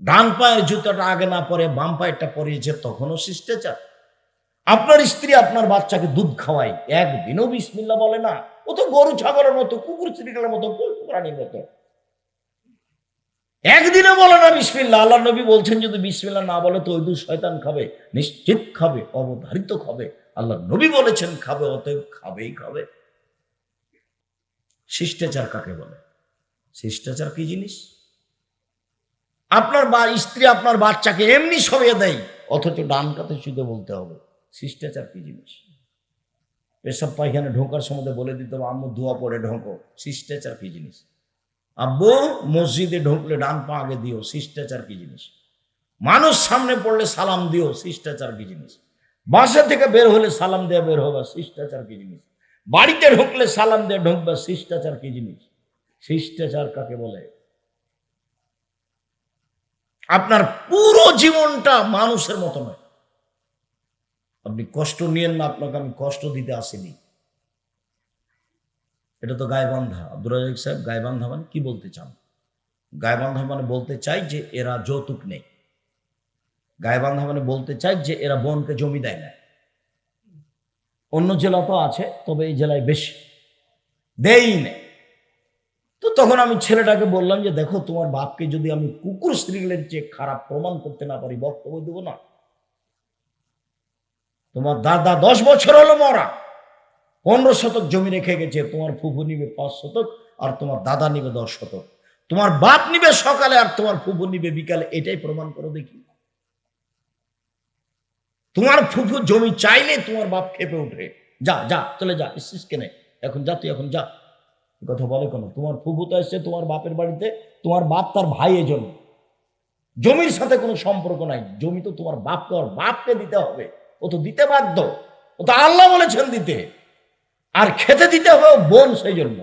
ডান পায়ের জুতাটা আগে না পরে বাম পায়েরটা পরিয়েছে তখনও শিষ্টাচার। আপনার স্ত্রী আপনার বাচ্চাকে দুধ খাওয়ায়, একদিনও বিসমিল্লা বলে না। ও তো গরু, ছাগলের মতো, কুকুর চিরিকালের মতো প্রাণীর মতো। একদিনে বলে না বিসমিল্লা আল্লাহ নবী বলছেন, যদি বিসমিল্লা না বলে, তো ওই দুধ শয়তান খাবে, নিশ্চিত খাবে, অবধারিত খাবে। আল্লাহ নবী বলেছেন, খাবে, অতএব খাবেই খাবে। শিষ্টাচার কাকে বলে? শিষ্টাচার কি জিনিস? আপনার বা স্ত্রী আপনার বাচ্চাকে এমনি সরিয়ে দেয়, অথচ ডান কাতে শুধু বলতে হবে। শিষ্টাচার কি জিনিস? পেশাব পায়খানে ঢোকার সময় বলে দিতে হবে, আম্মু ধোয়া পড়ে ঢোকো। শিষ্টাচার কি জিনিস? আব্বু, মসজিদে ঢুকলে ডান পা আগে দিও, শিষ্টাচার কি জিনিস? মানুষ সামনে পড়লে সালাম দিও, শিষ্টাচার কি জিনিস? বাসা থেকে বের হলে সালাম দেওয়া বের হবে, শিষ্টাচার কি জিনিস? বাড়িতে ঢুকলে সালাম দিয়ে ঢুকবে, শিষ্টাচার কি জিনিস? শিষ্টাচার কাকে বলে? আপনার পুরো জীবনটা মানুষের মতো নয়। আপনি কষ্ট নিয়েন না, আপনাকে আমি কষ্ট দিতে আসিনি। এটা তো গায়বান্ধা। আব্দুর রাজাক সাহেব গায়বান্ধা মানে কি বলতে চান? গায়বান্ধা মানে বলতে চাই যে এরা যৌতুক নেই। গায়বান্ধা মানে বলতে চাই যে এরা বোনকে জমি দেয় না। অন্য জেলা তো আছে, তবে এই জেলায় বেশি। দেই নেই। তো তখন আমি ছেলেটাকে বললাম যে, দেখো, তোমার বাপকে যদি আমি কুকুর স্ত্রীলের চেয়ে খারাপ প্রমাণ করতে না পারি, বক্তব্য দেবো না। তোমার দাদা দশ বছর হলো মরা, পনেরো শতক জমি রেখে গেছে, তোমার ফুফু নিবে পাঁচ শতক আর তোমার দাদা নিবে দশ শতক। তোমার বাপ নিবে সকালে আর তোমার ফুফু নিবে বিকালে, এটাই প্রমাণ করো দেখি। তোমার ফুফু জমি চাইলে তোমার বাপ খেপে উঠে যা যা, চলে যা কেনে? এখন যা, তুই এখন যা। কথা বলে কেন? তোমার ফুফু তো এসছে তোমার বাপের বাড়িতে, তোমার বাপ তার ভাই এজন্য জমির সাথে কোনো সম্পর্ক নাই। জমি তো তোমার বাপকে আর বাপকে দিতে হবে। ও তো দিতে বাধ্য। ও তো আল্লাহ বলেছেন দিতে। আর খেতে দিতে হবে বোন সেই জন্য।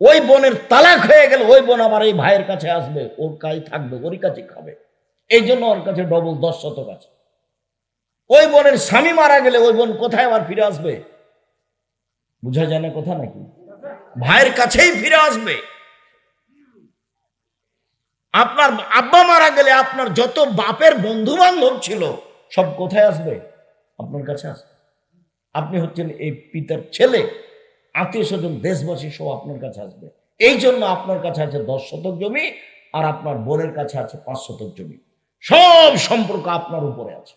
ওই বোনের তালাক হয়ে গেলে ওই বোন আমার এই ভাইয়ের কাছে আসবে, ওর কাছে থাকবে ওর কাছে খাবে। এই জন্য ওর কাছে ডবল দশ শতক আছে। ওই বোনের স্বামী মারা গেলে ওই বোন কোথায় আবার ফিরে আসবে? বুঝা যায় না কথা নাকি? ভাইয়ের কাছেই ফিরে আসবে। আপনার আব্বা মারা গেলে আপনার যত বাপের বন্ধু বান্ধব ছিল, সব কোথায় আসবে? আপনার কাছে আসবে। আপনি হচ্ছেন এই পিতার ছেলে আত্মীয় স্বজন দেশবাসী সব আপনার কাছে আসবে। এই জন্য আপনার কাছে আছে দশ শতক জমি, আর আপনার বোনের কাছে আছে পাঁচ শতক জমি। সব সম্পর্ক আপনার উপরে আছে।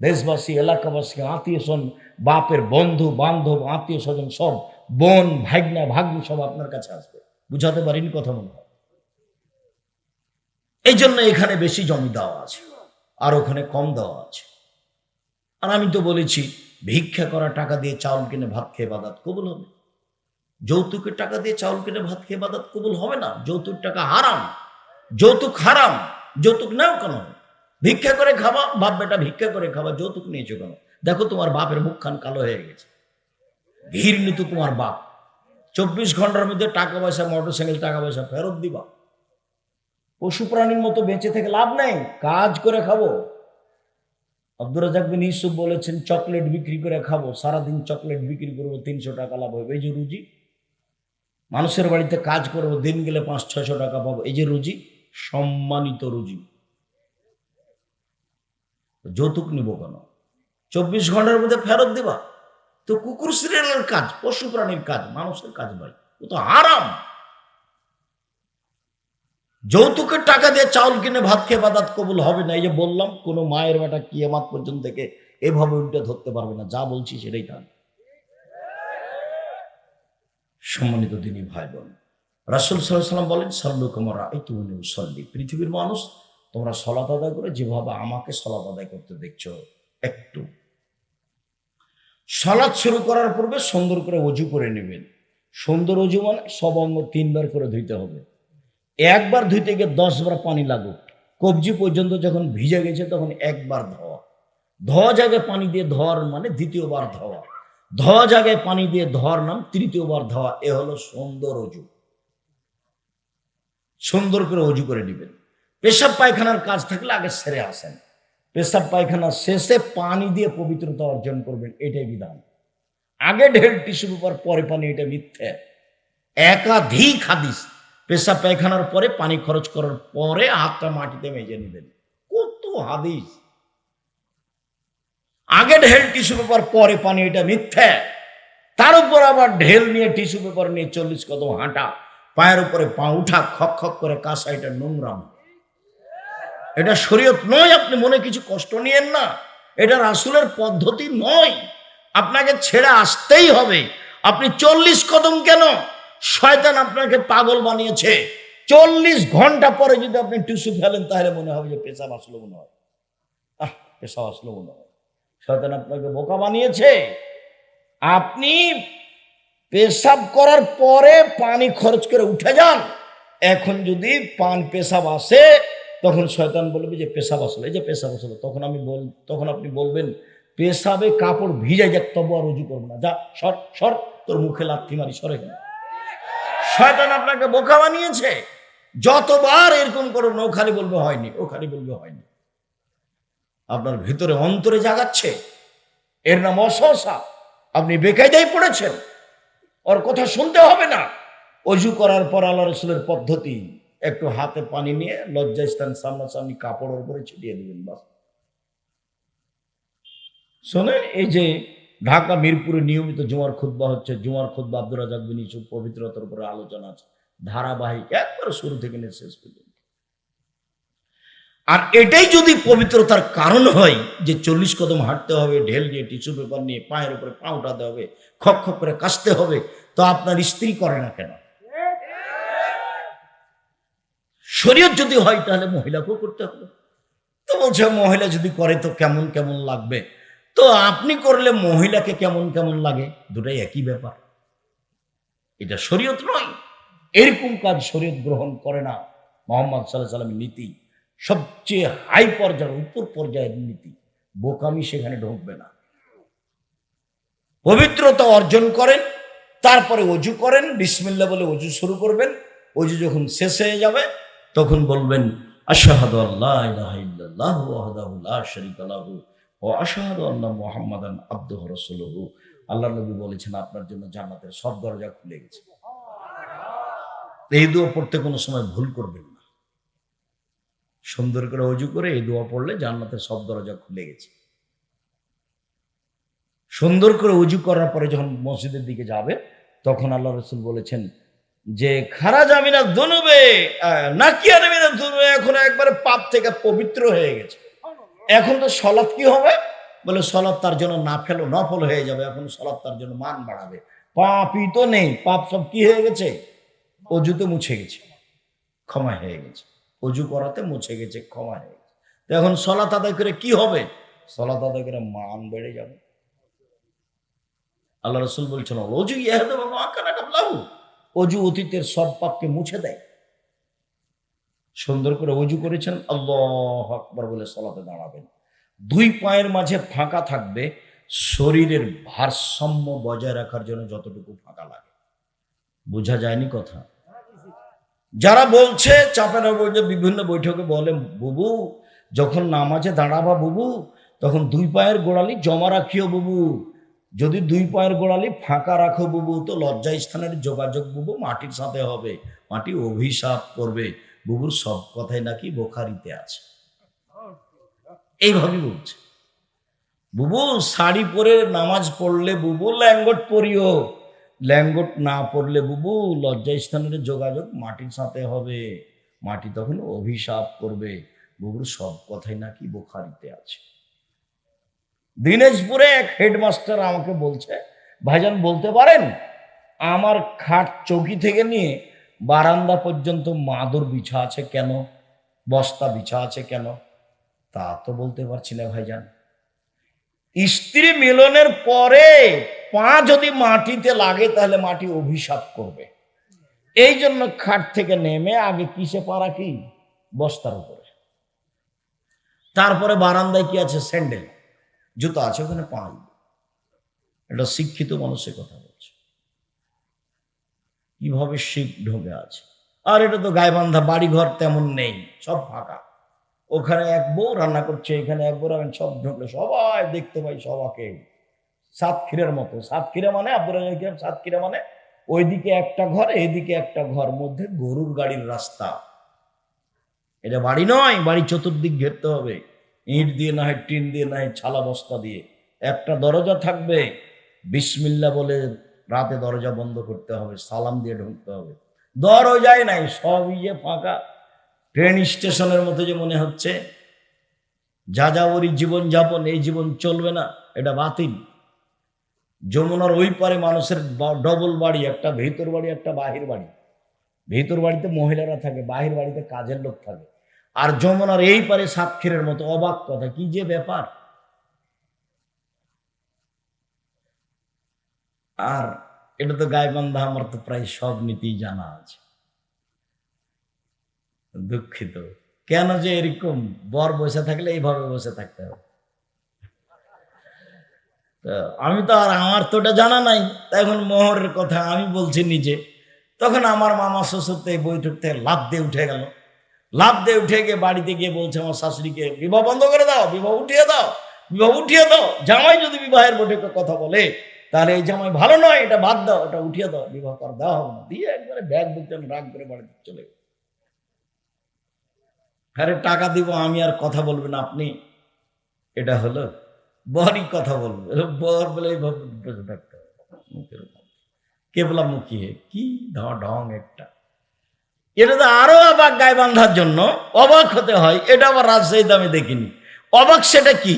দেশবাসী, এলাকাবাসী আত্মীয় স্বজন বাপের বন্ধু বান্ধব আত্মীয় স্বজন সব বোন ভাগনা ভাগ্নি সব আপনার কাছে আসবে। বুঝাতে পারিনি কথা মনে হয়। এই জন্য এখানে বেশি জমি দেওয়া আছে, আর ওখানে কম দেওয়া আছে। আর আমি তো বলেছি, ভিক্ষা করা টাকা দিয়ে চাউল কিনে ভাত খেয়ে বাদাত কবুল হবে। যৌতুকের টাকা দিয়ে চাউল কিনে ভাত খেয়ে বাদাত কবুল হবে না। যৌতুক টাকা হারাম, যৌতুক হারাম, যৌতুক নাও কেন? ভিক্ষা করে খাবা, বাপ বেটা ভিক্ষা করে খাবা, যৌতুক নিয়েছো কেন? দেখো তোমার বাপের মুখখান কালো হয়ে গেছে। ভিড় নিত তোমার বাপ। চব্বিশ ঘণ্টার মধ্যে টাকা পয়সা মোটর সাইকেল টাকা পয়সা ফেরত দিবা। পশু প্রাণীর মতো বেঁচে থেকে লাভ নেই, কাজ করে খাব। আব্দুর রাজাক বিন বলেছেন, চকলেট বিক্রি করে খাব, সারাদিন চকলেট বিক্রি করব, তিনশো টাকা লাভ হবে। এই যে রুজি, মানুষের বাড়িতে কাজ করব, দিন গেলে পাঁচ, ছয়শো টাকা পাবো। এই যে রুজি, সম্মানিত রুজি। যৌতুক নিব কেন? চব্বিশ ঘণ্টার মধ্যে ফেরত দিবা। তো কুকুর সিরিয়ালের কাজ, পশু প্রাণীর কাজ, মানুষের কাজ নয়, ও তো আরাম যৌতুকের টাকা দিয়ে চাউল কিনে ভাত খেয়ে বাদাত কবুল হবে না, এই যে বললাম, কোনো মায়ের বেটা কিয়ামাত পর্যন্ত থেকে এভাবে উল্টে ধরতে পারবে না, যা বলছি সেটাই থাক সম্মানিত দিনী ভাই বোন রাসুল সাল্লাম বলেন, সাল্লু কুমারা এই তুমি সল্লি পৃথিবীর মানুষ, তোমরা সলাত আদায় করে, যেভাবে আমাকে সলাত আদায় করতে দেখছ, একটু সলাৎ শুরু করার পূর্বে সুন্দর করে অজু করে নেবেন। সুন্দর অজু মানে সব অঙ্গ তিনবার করে ধুইতে হবে। একবার ধুইতে গিয়ে দশবার পানি লাগুক। কবজি পর্যন্ত যখন ভিজে গেছে তখন একবার ধোয়া। ধোয়া জায়গায় পানি দিয়ে ধোয়ার মানে দ্বিতীয়বার ধোয়া। ধোয়া জায়গায় পানি দিয়ে ধোয়ার নাম তৃতীয়বার ধোয়া। এ হলো সুন্দর অজু। সুন্দর করে অজু করে নেবেন। পেশাব পায়খানার কাজ থাকলে আগে সেরে আসেন। পেশাব পায়খানা শেষে পানি দিয়ে পবিত্রতা অর্জন করবেন, এটাই বিধান। আগে ঢের টিস্যু পেপার, পরে পানি, এটা মিথ্যে। একাধিক হাদিস পেশাব পায়খানার পরে পানি খরচ করার পরে হাতটা মাটিতে মেজে নেবেন। কত হাদিস। আগে ঢেল টিস্যু পেপার, পরে পানি, এটা মিথ্যে। তার উপর আবার ঢেল নিয়ে টিস্যু পেপার নিয়ে চল্লিশ কদম হাঁটা। পায়ের উপরে পা উঠা, খক খক করে কাঁসা, এটা নোংরাম। এটা শরীয়ত নয়, আপনি মনে কিছু কষ্ট নিয়েন না। এটা রাসুলের পদ্ধতি নয়। আপনাকে ছেড়ে আসতেই হবে। আপনি চল্লিশ কদম কেন? শয়তান আপনাকে পাগল বানিয়েছে। চল্লিশ ঘণ্টা পরে যদি আপনি টিস্যু ফেলেন, তাহলে মনে হবে যে পেশাব আসলো মনে হয়। আহ, পেশাব আসলো মনে হয়। শয়তান আপনাকে বোকা বানিয়েছে। আপনি পেশাব করার পরে পানি খরচ করে উঠে যান। এখন যদি পান পেশাব আসে তখন শয়তান বলবে যে পেশাব আসলো। এই যে পেশাব আসলো, তখন আমি বল, তখন আপনি বলবেন, পেশাবে কাপড় ভিজে যাক তবু আর রুজু করব না। যা, সর সর, তোর মুখে লাথি মারি, সরে গেল শয়তান আপনাকে বোকা বানিয়েছে। যতবার এরকম করুন ও খালি বলবে হয়নি, ও খালি বলবে হয়নি। আপনার ভিতরে অন্তরে জাগাচ্ছে। এর নাম অসহসা। আপনি বেকায়দায় পড়েছেন। ওর কথা শুনতে হবে না। অজু করার পর আল্লাহ রসুলের পদ্ধতি। একটু হাতে পানি নিয়ে লজ্জাস্থান সামনাসামনি কাপড়ের উপরে ছিটিয়ে দিবেন, বাস। শোনেন, এই যে ঢাকা, মিরপুরে নিয়মিত জুমার খুদ্া হচ্ছে, জুমার খুদ্া আব্দুর রাজাক বিন ইউসুফ পবিত্রতার উপরে আলোচনা আছে। ধারাবাহিক, একবার শুরু থেকে নিয়ে শেষ পর্যন্ত। আর এটাই যদি পবিত্রতার কারণ হয় যে চল্লিশ কদম হাঁটতে হবে, ঢেল দিয়ে টিস্যু পেপার নিয়ে, পায়ের উপরে পা উঠাতে হবে, খক খক করে কাশতে হবে, তো আপনার স্ত্রী করে না কেন? শরীয়ত যদি হয়, তাহলে মহিলাকেও করতে হবে। তো বলছে, মহিলা যদি করে তো কেমন কেমন লাগবে? তো আপনি করলে মহিলাকে কেমন কেমন লাগে? দুটাই একই ব্যাপার। এটা শরীয়ত নয়। এরকম কাজ শরীয়ত গ্রহণ করে না মোহাম্মদ সাল্লাহ সাল্লামের নীতি। সবচেয়ে হাই পর্যায়ের, উপর পর্যায়ের নীতি। বোকামি সেখানে ঢুকবে না। পবিত্রতা অর্জন করেন, তারপরে অজু করেন বিসমিল্লা বলে অজু শুরু করবেন। অজু যখন শেষ হয়ে যাবে তখন বলবেন, আশাহাদু আল্লাহ ওয়া আশহাদু মুহাম্মাদান আবদুহু আল্লাহ নবী বলেছেন, আপনার জন্য জান্নাতের সব দরজা খুলে গেছে। এই দোয়া পড়তে কোনো সময় ভুল করবেন না। সুন্দর করে অজু করে এই দোয়া পড়লে জান্নাতের সব দরজা খুলে গেছে। সুন্দর করে উজু করার পরে যখন মসজিদের দিকে যাবে, তখন আল্লাহ রসুল বলেছেন যে খারা জামিনা দুনুবে নাকিয়া নামিনা দুনুবে এখন একবারে পাপ থেকে পবিত্র হয়ে গেছে। এখন তো সলাৎ কি হবে? বলে সলাৎ তার জন্য না ফেলো, নফল হয়ে যাবে। এখন সলাৎ তার জন্য মান বাড়াবে। পাপই তো নেই, পাপ সব কি হয়ে গেছে? অজুতে মুছে গেছে, ক্ষমা হয়ে গেছে। অজু করাতে মুছে গেছে, ক্ষমা হয়ে গেছে। তো এখন সলাত আদায় করে কি হবে? সলাত আদায় করে মান বেড়ে যাবে। আল্লাহ রসুল বলছেন অজু ইয়াহদে বাবা আকানা কাবলাহু। অজু অতীতের সব পাপকে মুছে দেয়। সুন্দর করে অজু করেছেন, আল্লাহ আকবর বলে সলাতে দাঁড়াবেন। দুই পায়ের মাঝে ফাঁকা থাকবে, শরীরের ভারসাম্য বজায় রাখার জন্য যতটুকু ফাঁকা লাগে। বোঝা যায়নি কথা? যারা বলছে, চাপেরা বলছে বিভিন্ন বৈঠকে বলে, বুবু, যখন নামাজে দাঁড়াবা বুবু, তখন দুই পায়ের গোড়ালি জমা রাখিও বুবু। যদি দুই পায়ের গোড়ালি ফাঁকা রাখো বুবু, তো লজ্জা স্থানের যোগাযোগ বুবু মাটির সাথে হবে। মাটি অভিশাপ করবে। বুবুর সব কথাই নাকি বোখারিতে আছে। এইভাবে বলছে। বুবু, শাড়ি পরে নামাজ পড়লে বুবু ল্যাঙ্গট পরিও। ল্যাঙ্গট না পড়লে বুবু লজ্জা স্থানের যোগাযোগ মাটির সাথে হবে। মাটি তখন অভিশাপ করবে। বুবুর সব কথাই নাকি বোখারিতে আছে। দিনাজপুরে এক হেডমাস্টার আমাকে বলছে, ভাইজান, বলতে পারেন, আমার খাট চৌকি থেকে নিয়ে বারান্দা পর্যন্ত মাদুর বিছা আছে কেন? বস্তা বিছা আছে কেন? তা তো বলতে পারছি না, ভাইজান। স্ত্রী মিলনের পরে পা যদি মাটিতে লাগে, তাহলে মাটি অভিশাপ করবে। এই জন্য খাট থেকে নেমে আগে কিসে পা রাখি বস্তার উপরে। তারপরে বারান্দায় কি আছে? স্যান্ডেল। জুতো আছে, ওখানে পাই। এটা শিক্ষিত মানুষের কথা বলছে। কীভাবে শিখ ঢোকে আছে? আর এটা তো গায়বান্ধা বাড়ি ঘর তেমন নেই, সব ফাঁকা। ওখানে এক বউ রান্না করছে, এখানে এক বউ রান্না সব ঢুকলে সবাই দেখতে পাই সবাকে। সাতক্ষীরের মতো। সাতক্ষীরা মানে আব্দুল রাজাক সাতক্ষীরা মানে ওইদিকে একটা ঘর এদিকে একটা ঘর, মধ্যে গরুর গাড়ির রাস্তা। এটা বাড়ি নয়, বাড়ি চতুর্দিক ঘেরতে হবে। ইট দিয়ে না হয় টিন দিয়ে না হয় ছালা বস্তা দিয়ে। একটা দরজা থাকবে, বিসমিল্লা বলে রাতে দরজা বন্ধ করতে হবে, সালাম দিয়ে ঢুকতে হবে। দরজাই নাই সবই যে ফাঁকা। ট্রেন স্টেশনের মতো যে মনে হচ্ছে, যা যা জীবন যাপন এই জীবন চলবে না, এটা বাতিল। যমুনার ওই পারে মানুষের ডবল বাড়ি, একটা ভেতর বাড়ি, একটা বাহির বাড়ি। ভেতর বাড়িতে মহিলারা থাকে, বাহির বাড়িতে কাজের লোক থাকে। আর যমুনার এই পারে সাতক্ষীরের মতো অবাক কথা, কি যে ব্যাপার? আর এটা তো গায়বান্ধা আমার তো প্রায় সব নীতি জানা আছে। দুঃখিত। কেন যে এরকম? বর বসে থাকলে এইভাবে বসে থাকতে হবে। আমি তো আর আমার তো ওটা জানা নাই। এখন মোহরের কথা আমি বলছি নিজে। তখন আমার মামা শ্বশুর তো এই বৈঠক থেকে লাভ দিয়ে উঠে গেল। লাভ দিয়ে উঠে গিয়ে বাড়িতে গিয়ে বলছে, আমার শাশুড়িকে বিবাহ বন্ধ করে দাও, বিবাহ উঠিয়ে দাও, বিবাহ উঠিয়ে দাও। জামাই যদি বিবাহের বৈঠকে কথা বলে, তাহলে এই জামাই ভালো নয়, এটা বাদ দাও, এটা উঠিয়ে দাও, বিবাহ কর, দেওয়া হবে না। দিয়ে একবারে ব্যাগ বুকতেন রাগ করে বাড়িতে চলে আরে, টাকা দিব, আমি আর কথা বলবেন আপনি? এটা হলো বরই কথা বলবে। বর বলে এইভাবে থাকতে হবে। মুখের উপর। কেবলা মুখিয়ে কি ঢং একটা। এটা তো আরও অবাক গায়ে বাঁধার জন্য। অবাক হতে হয়, এটা আবার রাজশাহীতে আমি দেখিনি। অবাক সেটা কি?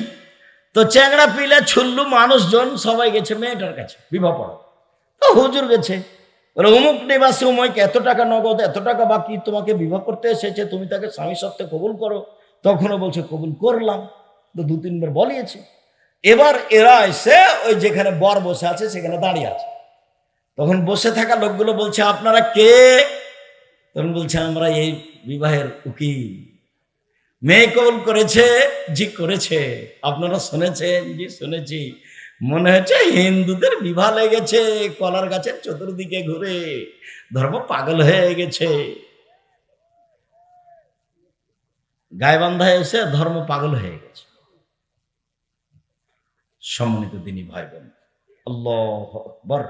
তো চ্যাংড়া পিলা ছুল্লু মানুষজন সবাই গেছে মেয়েটার কাছে, বিবাহ পড়া। তো হুজুর গেছে। বলে, অমুক নিবাসী উময়কে এত টাকা নগদ, এত টাকা বাকি, তোমাকে বিবাহ করতে এসেছে, তুমি তাকে স্বামী সত্ত্বে কবুল করো। তখনও বলছে, কবুল করলাম। তো দু তিনবার বলিয়েছে। এবার এরা এসে ওই যেখানে বর বসে আছে, সেখানে দাঁড়িয়ে আছে। তখন বসে থাকা লোকগুলো বলছে, আপনারা কে? তখন বলছে, আমরা এই বিবাহের উকিল। মেয়ে কবুল করেছে, জি করেছে। আপনারা শুনেছেন, জি শুনেছি। মনে হচ্ছে হিন্দুদের বিবাহ লেগেছে, কলার গাছের চতুর্দিকে ঘুরে। ধর্ম পাগল হয়ে গেছে। গায়বান্ধায় এসে ধর্ম পাগল হয়ে গেছে। সম্মানিত দিনী ভাই বোন আল্লাহ আকবর,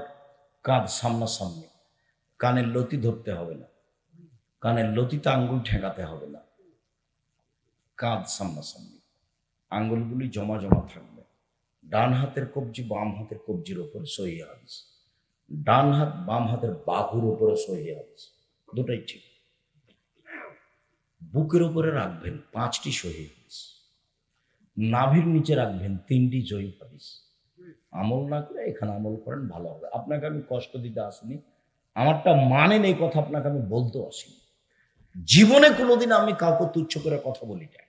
কাঁধ সামনাসামনি। কানের লতি ধরতে হবে না। কানের লতিতে আঙ্গুল ঠেকাতে হবে না। কাঁধ সামনাসামনি। আঙ্গুলগুলি জমা জমা থাকবে। ডান হাতের কবজি বাম হাতের কবজির ওপরে সহি হাদিস ডান হাত বাম হাতের বাহুর ওপরে সহি হাদিস দুটাই ঠিক। বুকের উপরে রাখবেন পাঁচটি সহি হাদিস নাভির নিচে রাখবেন তিনটি জয়ী হাদিস। আমল না করে এখানে আমল করেন, ভালো হবে। আপনাকে আমি কষ্ট দিতে আসিনি। আমারটা মানেন এই কথা, আপনাকে আমি বলতে আসিনি। জীবনে কোনোদিন আমি কাউকে তুচ্ছ করে কথা বলি না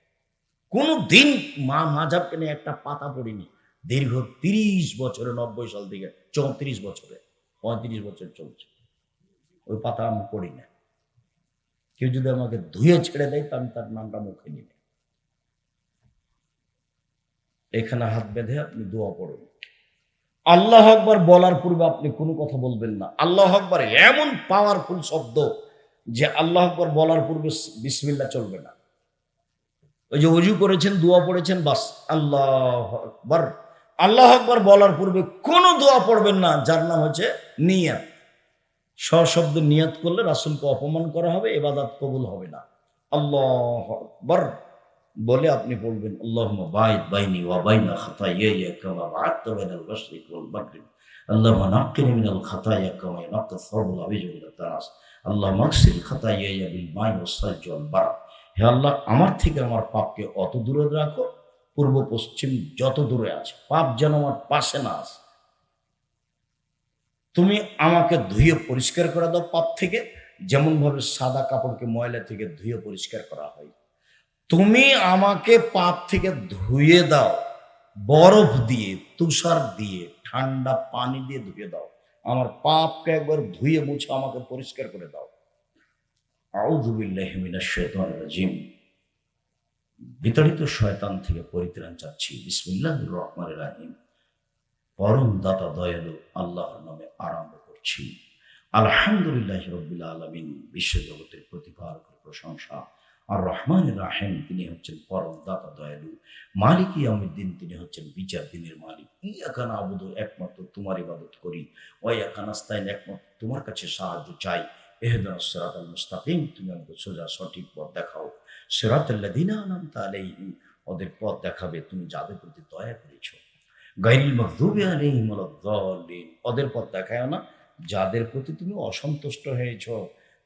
কোনো দিন মা মাঝাবকে নিয়ে একটা পাতা পড়িনি। দীর্ঘ তিরিশ বছরে, নব্বই সাল থেকে চৌত্রিশ বছরে, পঁয়ত্রিশ বছর চলছে। ওই পাতা আমি পড়ি না কেউ যদি আমাকে ধুয়ে ছেড়ে দেয়, তো আমি তার নামটা মুখে নিই। এখানে হাত বেঁধে আপনি দোয়া পড়ুন। আল্লাহ আকবার বলার পূর্বে আপনি কোনো কথা বলবেন না। আল্লাহ আকবার এমন পাওয়ারফুল শব্দ যে আল্লাহ আকবর বলার পূর্বে বিসমিল্লা চলবে না। ওই যে অজু করেছেন, দোয়া পড়েছেন, বাস আল্লাহ আকবর। আল্লাহ আকবর বলার পূর্বে কোনো দোয়া পড়বেন না, যার নাম হচ্ছে নিয়াত। সশব্দ নিয়াত করলে রাসুলকে অপমান করা হবে এবাদাত কবুল হবে না। আল্লাহ আকবর বলে আপনি বলবেন আল্লাহ বাইদ বাইনি ওয়া বাইনা খাতাইয়া কামা বাআত বাইনাল মাশরিক ওয়াল মাগরিব। আল্লাহ নাক্কিনি মিনাল খাতাইয়া কামা নাক্কা সরবুল আবিজুল তারাস আল্লাহ মাকসিল খাতা খাতাইয়াবিল মাই ওসাল জল বার। হে আল্লাহ, আমার থেকে আমার পাপকে অত দূরে রাখো, পূর্ব পশ্চিম যত দূরে আছে। পাপ যেন আমার পাশে না আসে তুমি আমাকে ধুয়ে পরিষ্কার করে দাও পাপ থেকে। যেমনভাবে সাদা কাপড়কে ময়লা থেকে ধুয়ে পরিষ্কার করা হয়। তুমি আমাকে পাপ থেকে ধুয়ে দাও, বরফ দিয়ে, তুষার দিয়ে, ঠান্ডা পানি দিয়ে ধুয়ে দাও। আমার পাপকে একবার ধুয়ে মুছে আমাকে পরিষ্কার করে দাও। শাইতানির বিতাড়িত শয়তান থেকে পরিত্রাণ চাচ্ছি। বিসমিল্লাহির রহমানির রহিম। পরম দাতা দয়ালু আল্লাহর নামে আরম্ভ করছি। আলহামদুলিল্লাহ রব্বিল আলামিন। বিশ্বজগতের প্রতিপালকের প্রশংসা। আর রহমান রাহেম তিনি হচ্ছেন পরম দাতা দয়ালু। মালিক ইয়ামুদ্দিন তিনি হচ্ছেন বিচার দিনের মালিক। ইয়াকান আবুদ একমাত্র তোমার ইবাদত করি। ওই একান আস্তাইন, একমাত্র তোমার কাছে সাহায্য চাই। এহেদান সিরাত আল মুস্তাকিম, তুমি আমাকে সোজা সঠিক পথ দেখাও। সিরাত আল্লাদিনা আনামতা আলাইহিম ওদের পথ দেখাবে, তুমি যাদের প্রতি দয়া করেছ। গাইরিল মখদুবে আলাইহিম ওয়ালাদ-দাল্লিন ওদের পথ দেখায় না, যাদের প্রতি তুমি অসন্তুষ্ট হয়েছ।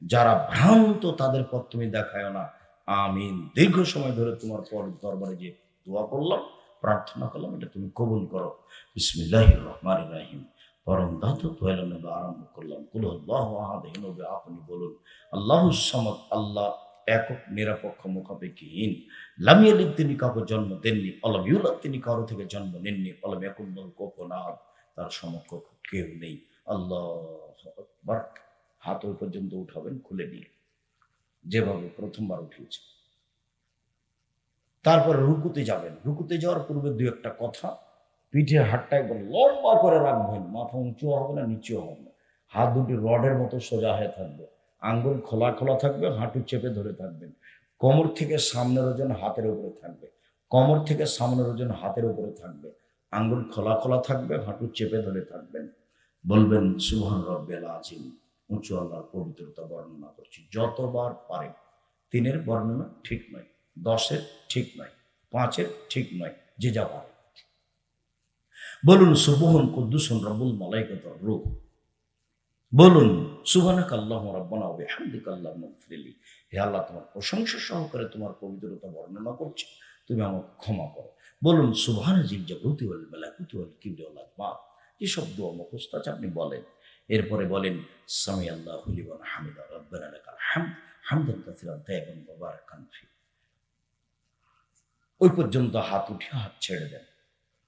যারা ভ্রান্ত, তাদের পথ তুমি দেখায় না। আমিন। দীর্ঘ সময় ধরে তোমার পর দরবারে যে দোয়া করলাম, প্রার্থনা করলাম, এটা তুমি কবুল করো। বিসমিল্লাহ রহমান রাহিম। পরম দাত তোয়াল নেবে আরম্ভ করলাম। কুল আল্লাহ আহাদিন হবে আপনি বলুন, আল্লাহ সামদ, আল্লাহ একক, নিরপেক্ষ, মুখাপেক্ষীহীন। লামিয়ালিদ তিনি কাউকে জন্ম দেননি। অলম ইউলাদ, তিনি কারও থেকে জন্ম নেননি। অলম একুল্লাহ কোপনাথ তার সমকক্ষ কেউ নেই। আল্লাহ হাত ওই পর্যন্ত উঠাবেন, খুলে নিয়ে যেভাবে প্রথমবার উঠিয়েছে। তারপরে রুকুতে যাবেন। রুকুতে যাওয়ার পূর্বে দু একটা কথা। পিঠের হাতটা একবার লম্বা করে রাখবেন। মাথা উঁচু হবে না নিচেও হবে না। হাত দুটি রডের মতো সোজা হয়ে থাকবে। আঙ্গুল খোলা খোলা থাকবে, হাঁটু চেপে ধরে থাকবেন। কোমর থেকে সামনের ওজন হাতের উপরে থাকবে। কোমর থেকে সামনের ওজন হাতের উপরে থাকবে। আঙ্গুল খোলা খোলা থাকবে, হাঁটু চেপে ধরে থাকবেন। বলবেন সুহান রব্বেল আজিম উঁচু আল্লাহর পবিত্রতা বর্ণনা করছি। যতবার পারে তিনের বর্ণনা ঠিক নয়, দশের ঠিক নয়, পাঁচের ঠিক নয়, যে যা পারে বলুন, সুবহন কুদ্দুসন রবুল মালাইকত রূপ। বলুন সুবানাক আল্লাহ রব্বানা হামদিক আল্লাহ মগফিলি হে আল্লাহ, তোমার প্রশংসা সহকারে তোমার পবিত্রতা বর্ণনা করছি, তুমি আমাকে ক্ষমা করো। বলুন, সুবহান জিল জাবরুতি ওয়াল মালাকুতি ওয়াল কিবরি ওয়াল আজমা যেসব দোয়া মুখস্থ আছে আপনি বলেন। এরপরে বলেন সামি আল্লাহ হামিদা, রব্বানা লাকাল হামদ, হামদান কাসিরান ওই পর্যন্ত হাত উঠে হাত ছেড়ে দেন।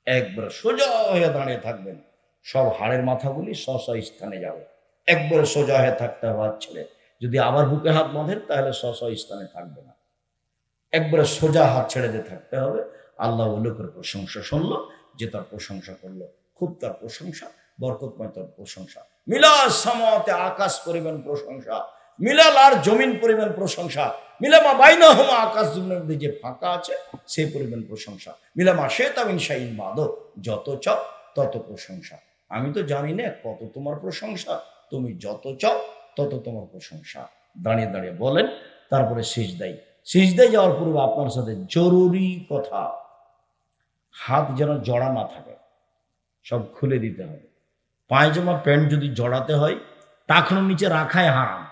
একবার সোজা হয়ে দাঁড়িয়ে থাকবেন। সব হাড়ের মাথাগুলি স্ব স্ব স্থানে যাবে। একবারে সোজা হয়ে থাকতে হবে হাত ছেড়ে। যদি আবার বুকে হাত বাঁধেন, তাহলে স্ব স্ব স্থানে থাকবে না। একবারে সোজা হাত ছেড়ে দিয়ে থাকতে হবে। আল্লাহ লোকের প্রশংসা শুনলো, যে তার প্রশংসা করল। খুব তার প্রশংসা, বরকতময় তার প্রশংসা। মিলা সামাতে আকাশ পরিমাণ প্রশংসা, মিলাল আর জমিন পরিমাণ প্রশংসা, মিলামা বাইনা হোমা আকাশ জমিনের মধ্যে যে ফাঁকা আছে, সেই পরিমাণ প্রশংসা। মিলামা শেতামিন শাহিন বাদক, যত চাও তত প্রশংসা। আমি তো জানি না কত তোমার প্রশংসা, তুমি যত চাও তত তোমার প্রশংসা। দাঁড়িয়ে দাঁড়িয়ে বলেন, তারপরে সিজদাই সিজদাই যাওয়ার পূর্বে আপনার সাথে জরুরি কথা। হাত যেন জড়া না থাকে, সব খুলে দিতে হবে। পায়জামা প্যান্ট যদি জড়াতে হয় টাকনোর নিচে রাখায় হারাম।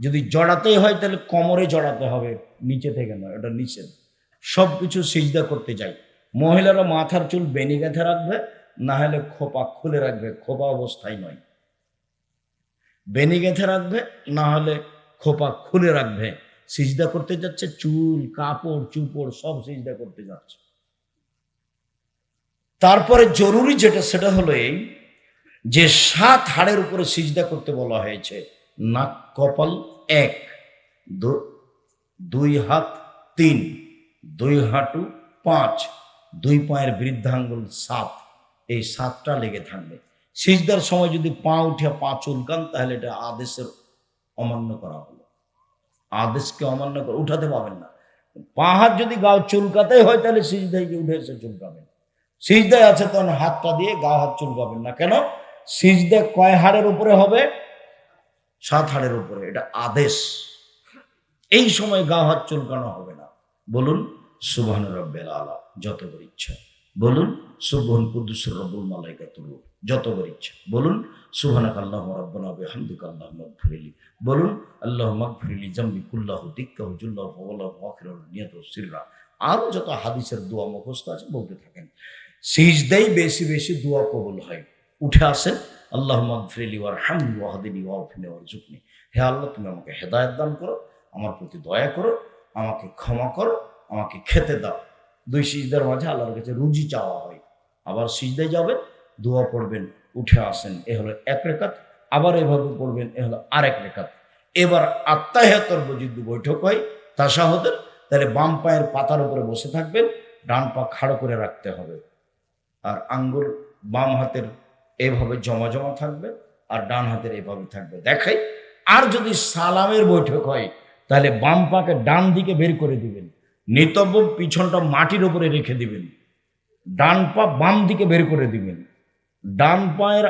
যদি জড়াতেই হয়, তাহলে কোমরে জড়াতে হবে, নিচে থেকে নয়, ওটা নিচে। সব কিছু সিজদা করতে যাই মহিলারা মাথার চুল বেনি গেঁথে রাখবে, না হলে খোপা খুলে রাখবে, খোপা অবস্থায় নয়। বেনি গেঁথে রাখবে, না হলে খোপা খুলে রাখবে। সিজদা করতে যাচ্ছে, চুল, কাপড়, চুপড় সব সিজদা করতে যাচ্ছে। তারপরে জরুরি যেটা, সেটা হলো এই যে সাত হাড়ের উপরে সিজদা করতে বলা হয়েছে, নাক কপাল এক দুই হাত তিন, দুই হাঁটু পাঁচ, দুই পায়ের বৃদ্ধাঙ্গুল সাত, এই সাতটা লেগে থাকবে। সিজদার সময় যদি পা উঠে পা চুলকান, তাহলে এটা আদেশের অমান্য করা হলো। আদেশকে অমান্য করে উঠাতে পাবেন না। পা হাত যদি গাও চুলকাতে হয়, তাহলে সিজদায় উঠে এসে চুলকাবেন। সিজদায় আছে তখন হাতটা দিয়ে গা হাত চুলকাবেন না। কেন? সিজদা কয় হাড়ের উপরে হবে? সাত হাড়ের উপরে, এটা আদেশ। এই সময় গা হাত চুলকানো হবে না। বলুন সুবহান রব্বেল আলা যতবার ইচ্ছা। বলুন সুবহান কুদ্দুস রব্বুল মালাইকাতুর রূহ যতবার ইচ্ছা। বলুন, সুবহানাক আল্লাহু রাব্বানা বিহামদিকা আল্লাহুম্মা মাগফিরলি বলুন আল্লাহু মাগফিরলি জামবি কুল্লাহু দিক্কাহু জুল্লাহু ওয়ালাহু আখিরাল নিয়াতু সিররা। আরও যত হাদিসের দোয়া মুখস্থ আছে, বলতে থাকেন। সিজদাই বেশি বেশি দোয়া কবুল হয়। উঠে আসেন আল্লাহ মাগফিরলি ওয়ার হামদি ওয়াহদিনি ওয়াফিনি ওয়ার জুকনি হে আল্লাহ, তুমি আমাকে হেদায়ত দান করো, আমার প্রতি দয়া করো, আমাকে ক্ষমা করো, আমাকে খেতে দাও। দুই সিজদার মাঝে আল্লাহর কাছে রুজি চাওয়া হয়। আবার সিজদায় যাবেন, দোয়া পড়বেন, উঠে আসেন, এ হলো এক রেখাত। আবার এভাবে পড়বেন, এ হলো আরেক রেখাত। এবার আত্মাহাতর যদি বৈঠক হয়, তাসাহদের, তাহলে বাম পায়ের পাতার উপরে বসে থাকবেন, ডান পা খাড়ো করে রাখতে হবে। আর আঙ্গুল বাম হাতের এভাবে জমা জমা থাকবে আর ডান হাতের এভাবে থাকবে। দেখাই, আর যদি সালামের বৈঠক হয়, তাহলে বাম পাকে ডান দিকে বের করে দিবেন। নিতব্য পিছনটা মাটির উপরে রেখে দিবেন। ডান পা বাম দিকে বের করে দিবেন। ডান পায়ের,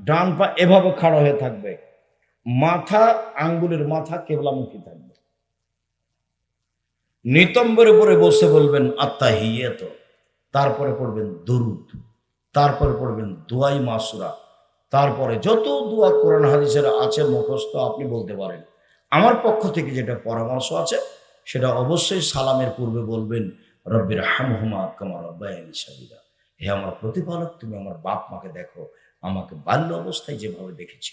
ডান পা এভাবে খাড়া হয়ে থাকবে। মাথা, আঙ্গুলের মাথা কেবলামুখী থাকবে। নিতম্বের উপরে বসে বলবেন আত্মা হিয়েত তারপরে পড়বেন, দুরুদ। তারপরে পড়বেন দুয়াই মাসুরা। তারপরে যত দুয়া কোরআন হাদিসের আছে, মুখস্থ আপনি বলতে পারেন। আমার পক্ষ থেকে যেটা পরামর্শ আছে, সেটা অবশ্যই সালামের পূর্বে বলবেন, রব্বির হামহুমা কামা রব্বায়ানি সাবিরা হে আমার প্রতিপালক, তুমি আমার বাপ মাকে দেখো, আমাকে বাল্য অবস্থায় যেভাবে দেখেছি।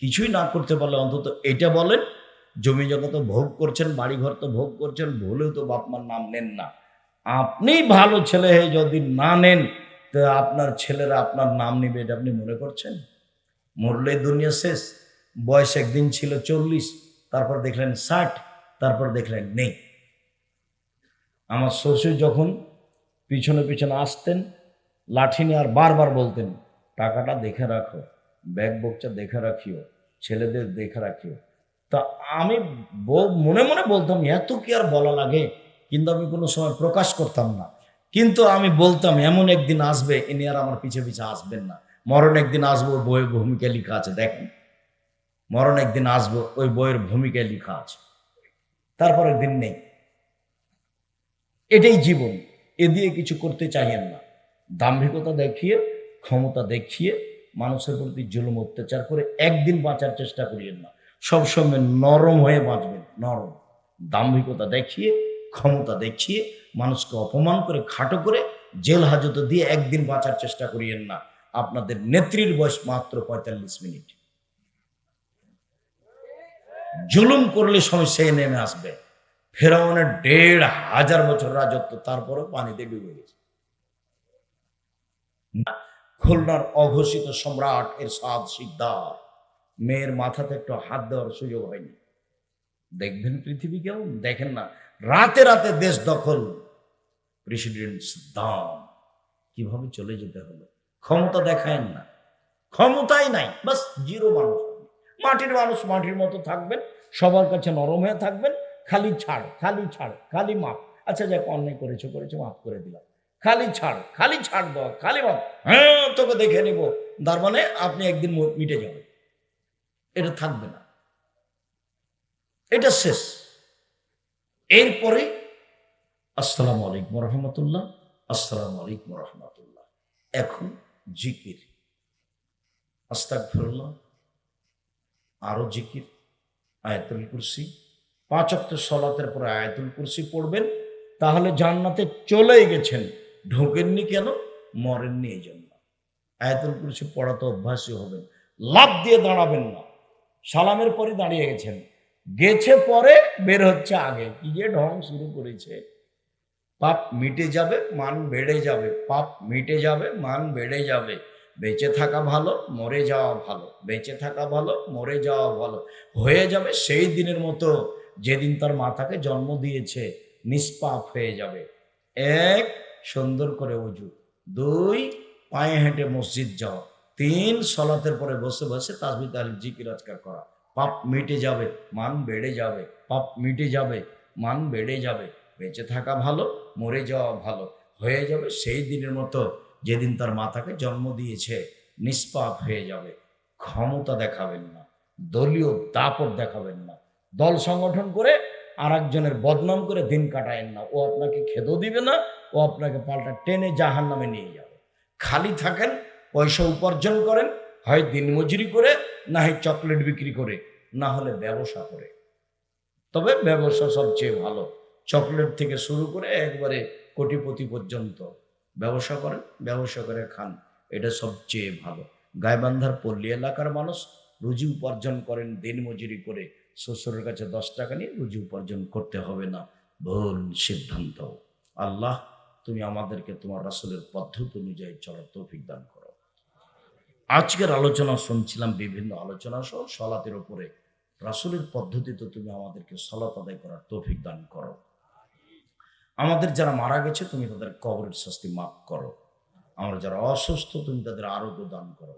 কিছুই না করতে পারলে অন্তত এটা বলেন, জমি জগত ভোগ করছেন, বাড়িঘর তো ভোগ করছেন, ভুলেও তো বাপ মার নাম নেন না। আপনি ভালো ছেলে হয়ে যদি না নেন তো আপনার ছেলেরা আপনার নাম নেবে, এটা আপনি মনে করছেন? মরলে দুনিয়া শেষ। বয়স একদিন ছিল চল্লিশ, তারপর দেখলেন ষাট, তারপর দেখলেন নেই। আমার শ্বশুর যখন পিছনে পিছনে আসতেন, লাঠি নিয়ে আর বারবার বলতেন, টাকাটা দেখে রাখো, ব্যাগ বকটা দেখে রাখিও, ছেলেদের দেখে রাখিও। তা আমি মনে মনে বলতাম, এত কি আর বলা লাগে? কিন্তু আমি কোনো সময় প্রকাশ করতাম না। কিন্তু আমি বলতাম, এমন একদিন আসবে, ইনি আর আমার পিছে পিছে আসবেন না। মরণ একদিন আসব বইয়ের ভূমিকা লেখা আছে, দেখেন। মরণ একদিন আসব, ওই বইয়ের ভূমিকায় লেখা আছে। তারপরের দিন নেই। এটাই জীবন। এ দিয়ে কিছু করতে চাইেন না। দাম্ভিকতা দেখিয়ে, ক্ষমতা দেখিয়ে, মানুষের প্রতি জুলুম, অত্যাচার করে একদিন বাঁচার চেষ্টা করিয়েন না। সবসময় নরম হয়ে বাঁচবেন, নরম। দাম্ভিকতা দেখিয়ে ক্ষমতা দেখিয়ে মানুষকে অপমান করে, খাটো করে জেল হাজতে দিয়ে একদিন বাঁচার চেষ্টা করিয়েন না। আপনাদের নেত্রীর বয়স মাত্র পঁয়তাল্লিশ মিনিট। জুলুম করলে সমস্যায় নেমে আসবে। ফেরাউনের দেড় হাজার বছর রাজত্ব, তারপরও পানিতে ডুবে গেছে। খুলনার অঘোষিত সম্রাট এর সাদ শিকদার, মেয়ের মাথাতে একটু হাত দেওয়ার সুযোগ হয়নি। দেখবেন পৃথিবী কেমন দেখেন না। রাতে রাতে দেশ দখল। প্রেসিডেন্ট দাম। কীভাবে চলে যেতে হলো? ক্ষমতা দেখায় না। ক্ষমতাই নাই। বাস জিরো মানুষ। মাটির মানুষ মাটির মতো থাকবেন, সবার কাছে নরম হয়ে থাকবেন, খালি ছাড় খালি ছাড়, খালি মাপ। আচ্ছা যাক, অন্যায় করেছ করেছ, মাফ করে দিলাম। খালি ছাড় খালি ছাড় দাও খালি মাপ। হ্যাঁ তোকে দেখে নিব। তার মানে আপনি একদিন মিটে যাবেন। এটা থাকবে না। এটা শেষ। এরপরে, আসসালামু আলাইকুম রহমতুল্লাহ আসসালামু আলাইকুম রহমতুল্লাহ এখন জিকির। আস্তাক ফিরুল্লাহ আরও জিকির, আয়াতুল কুরসি। পাঁচ অক্ট সলাতের পরে আয়াতুল কুরসি পড়বেন, তাহলে জান্নাতে চলেই গেছেন। ঢোকেননি কেন? মরেননি এই জন্য আয়াতুল কুরসি পড়াতে অভ্যাসই হবেন লাভ দিয়ে দাঁড়াবেন না। সালামের পরে দাঁড়িয়ে গেছেন। গেছে পরে বের হচ্ছে আগে। কি যে ঢং শুরু করেছে। পাপ মিটে যাবে, মান বেড়ে যাবে। পাপ মিটে যাবে, মান বেড়ে যাবে। বেঁচে থাকা ভালো, মরে যাওয়া ভালো। বেঁচে থাকা ভালো, মরে যাওয়া ভালো। হয়ে যাবে সেই দিনের মতো যেদিন তার মাথাকে জন্ম দিয়েছে, নিষ্পাপ হয়ে যাবে। এক, সুন্দর করে উজু। দুই, পায়ে হেঁটে মসজিদ যাওয়া তিন, সলাতের পরে বসে বসে তাসবি তাহলে জিকির, আজকার করা। পাপ মিটে যাবে, মান বেড়ে যাবে, পাপ মিটে যাবে, মান বেড়ে যাবে। বেঁচে থাকা ভালো, মরে যাওয়া ভালো। হয়ে যাবে সেই দিনের মতো যেদিন তার মাতাকে জন্ম দিয়েছে, নিষ্পাপ হয়ে যাবে। ক্ষমতা দেখাবেন না, দলীয় দাপট দেখাবেন না। দল সংগঠন করে আর একজনের বদনাম করে দিন কাটায়েন না। ও আপনাকে খেতেও দিবে না, ও আপনাকে পাল্টা টেনে জাহান নামে নিয়ে যাবে। খালি থাকেন, পয়সা উপার্জন করেন, হয় দিনমজুরি করে না হয় চকলেট বিক্রি করে, না হলে ব্যবসা করে। তবে ব্যবসা সবচেয়ে ভালো। চকলেট থেকে শুরু করে একবারে কোটিপতি পর্যন্ত ব্যবসা করেন, ব্যবসা করে খান। এটা সবচেয়ে ভালো। গাইবান্ধার পল্লী এলাকার মানুষ রুজি উপার্জন করেন দিনমজুরি করে। শ্বশুরের কাছে দশ টাকা নিয়ে রুজি উপার্জন করতে হবে না। ভুল সিদ্ধান্ত। আল্লাহ, তুমি আমাদেরকে তোমার রাসূলের পদ্ধতি অনুযায়ী চলার তৌফিক দান করো। আজকের আলোচনা শুনছিলাম বিভিন্ন আলোচনা সহ সলাতের উপরে। রাসূলের পদ্ধতিতে তুমি আমাদেরকে সলাত আদায় করার তৌফিক দান করো। আমাদের যারা মারা গেছে, তুমি তাদের কবরের শাস্তি মাফ করো। আমরা যারা অসুস্থ, তুমি তাদের আরোগ্য দান করো।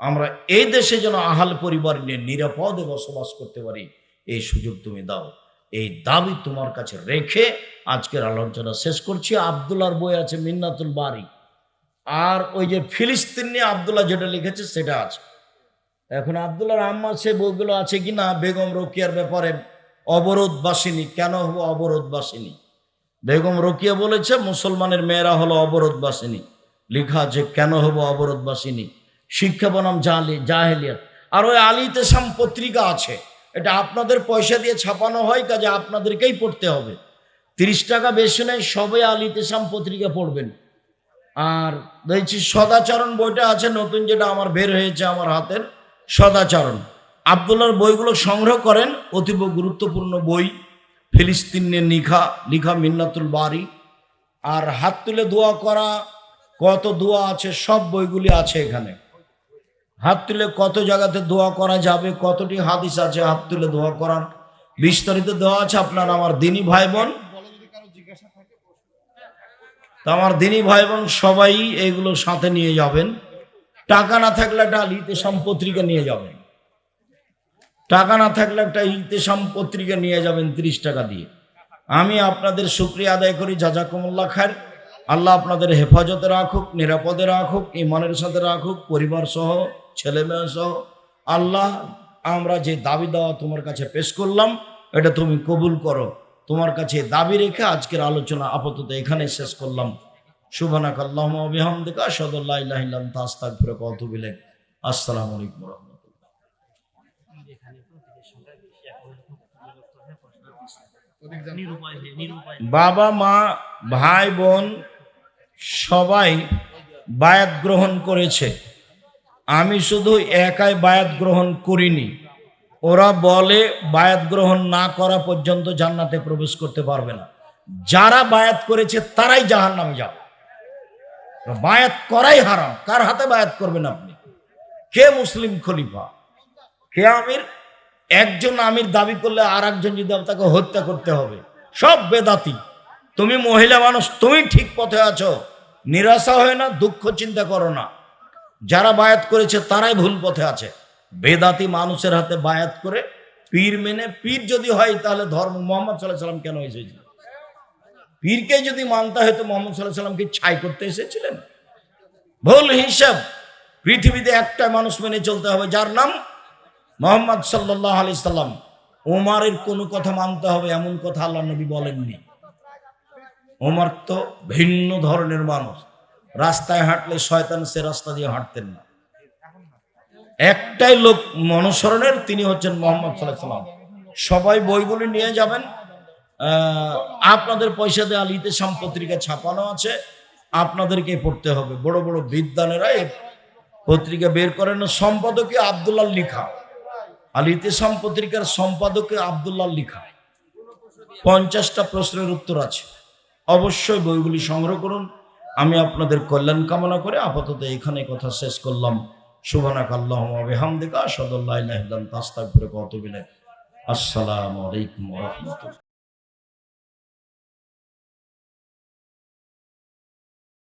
আমরা এই দেশে যেন আহাল পরিবার নিয়ে নিরাপদে বসবাস করতে পারি, এই সুযোগ তুমি দাও। এই দাবি তোমার কাছে রেখে আজকের আলোচনা শেষ করছি। আবদুল্লার বই আছে মিন্নাতুল বাড়ি আর ওই যে ফিলিস্তিন নিয়ে আবদুল্লাহ যেটা লিখেছে, সেটা আছে। এখন আবদুল্লাহর আম্মা সে বইগুলো আছে কি না, বেগম রোকিয়ার ব্যাপারে অবরোধ বাসিনী কেন হব অবরোধ বাসিনী বেগম রোকিয়া বলেছে, মুসলমানের মেয়েরা হলো অবরোধ বাসিনী লেখা আছে, কেন হব অবরোধ বাসিনী শিক্ষা বনাম জালি জাহেলিয়াত। আর ওই আলী তেসাম পত্রিকা আছে। এটা আপনাদের পয়সা দিয়ে ছাপানো হয়, কাজে আপনাদেরকেই পড়তে হবে। তিরিশ টাকা বেশি নেয় সবাই আলী তেসাম পত্রিকা পড়বেন। আর দেখছি সদাচরণ বইটা আছে, নতুন যেটা আমার বের হয়েছে আমার হাতের, সদাচরণ। আবদুল্লার বইগুলো সংগ্রহ করেন, অতীব গুরুত্বপূর্ণ বই, ফিলিস্তিনের নিখা লিখা মিন্নাতুল বাড়ি আর হাত তুলে দোয়া করা, কত দোয়া আছে, সব বইগুলি আছে এখানে। হাত তুলে কত জায়গাতে দোয়া করা যাবে, কতটি হাদিস আছে হাত তুলে দোয়া করার। বিস্তারিত দেওয়া আছে আপনার আমার দিনী ভাই বোন। তো আমার দিনী ভাই বোন সবাই এগুলো সাথে নিয়ে যাবেন। টাকা না থাকলে একটা ইতেসাম পত্রিকা নিয়ে যাবেন। টাকা না থাকলে একটা ইতেসাম পত্রিকা নিয়ে যাবেন তিরিশ টাকা দিয়ে। আমি আপনাদের শুক্রিয়া আদায় করি, জাজাকুমুল্লাহ খার আল্লাহ আপনাদের হেফাজতে রাখুক, নিরাপদে রাখুক ইমানের সাথে রাখুক, পরিবার সহ, ছেলে মেয়ে সহ। আল্লাহ, আমরা যে দাবি দেওয়া তোমার কাছে পেশ করলাম, এটা তুমি কবুল করো। তোমার কাছে দাবি রেখে আজকের আলোচনা আপাতত এখানে শেষ করলাম। শুভানাক আল্লাহ বিহামদিকা সদল্লাহ তাস্তাক ফিরে কত বিলেন আসসালামু আলাইকুম বাবা, মা, ভাই, বোন সবাই বায়াত গ্রহণ করেছে। আমি শুধু একাই বায়াত গ্রহণ করিনি। ওরা বলে বায়াত গ্রহণ না করা পর্যন্ত জান্নাতে প্রবেশ করতে পারবে না। যারা বায়াত করেছে তারাই জাহান নামে যাবে বায়াত করাই হারাম। কার হাতে বায়াত করবেন আপনি? কে মুসলিম খলিফা? কে আমির? একজন আমির দাবি করলে আর একজন যদি তাকে হত্যা করতে হবে। সব বেদাতি। তুমি মহিলা মানুষ, তুমি ঠিক পথে আছো। নিরাশা হয় না, দুঃখ চিন্তা করো না। যারা বায়াত করেছে তারাই ভুল পথে আছে। বেদাতি মানুষের হাতে বায়াত করে পীর মেনে, পীর যদি হয় তাহলে ধর্ম মোহাম্মদ সাল্লাহ সাল্লাম কেন এসেছিল? পীরকে যদি মানতে হয়তো মোহাম্মদ সাল্লাহ সাল্লামকে ছাই করতে এসেছিলেন। ভুল হিসাব, পৃথিবীতে একটা মানুষ মেনে চলতে হবে যার নাম মোহাম্মদ সাল্লাহ আলি সাল্লাম ওমারের কোনো কথা মানতে হবে এমন কথা আল্লাহ নবী বলেননি। ওমার তো ভিন্ন ধরনের মানুষ। রাস্তায় হাঁটলে শয়তান সে রাস্তা দিয়ে হাঁটতেন না। একটাই লোক মনুসরণের তিনি হচ্ছেন মোহাম্মদ সাল্লাম সবাই বইগুলি নিয়ে যাবেন। আপনাদের পয়সা দিয়ে আলিতে পত্রিকা ছাপানো আছে। আপনাদেরকে পড়তে হবে। বড় বড় বিদ্যানেরা এই পত্রিকা বের করেন। সম্পাদকে আবদুল্লাহ লিখা। আল ইতেসাম পত্রিকার সম্পাদকে আবদুল্লাহ লিখা। পঞ্চাশটা প্রশ্নের উত্তর আছে। অবশ্যই বইগুলি সংগ্রহ করুন। আমি আপনাদের কল্যাণ কামনা করে আপাতত এখানে কথা শেষ করলাম। শুভনাক আল্লাহ হামদিকা সদল্লাহ তাস্তাক কত বিলে আসসালামু আলাইকুম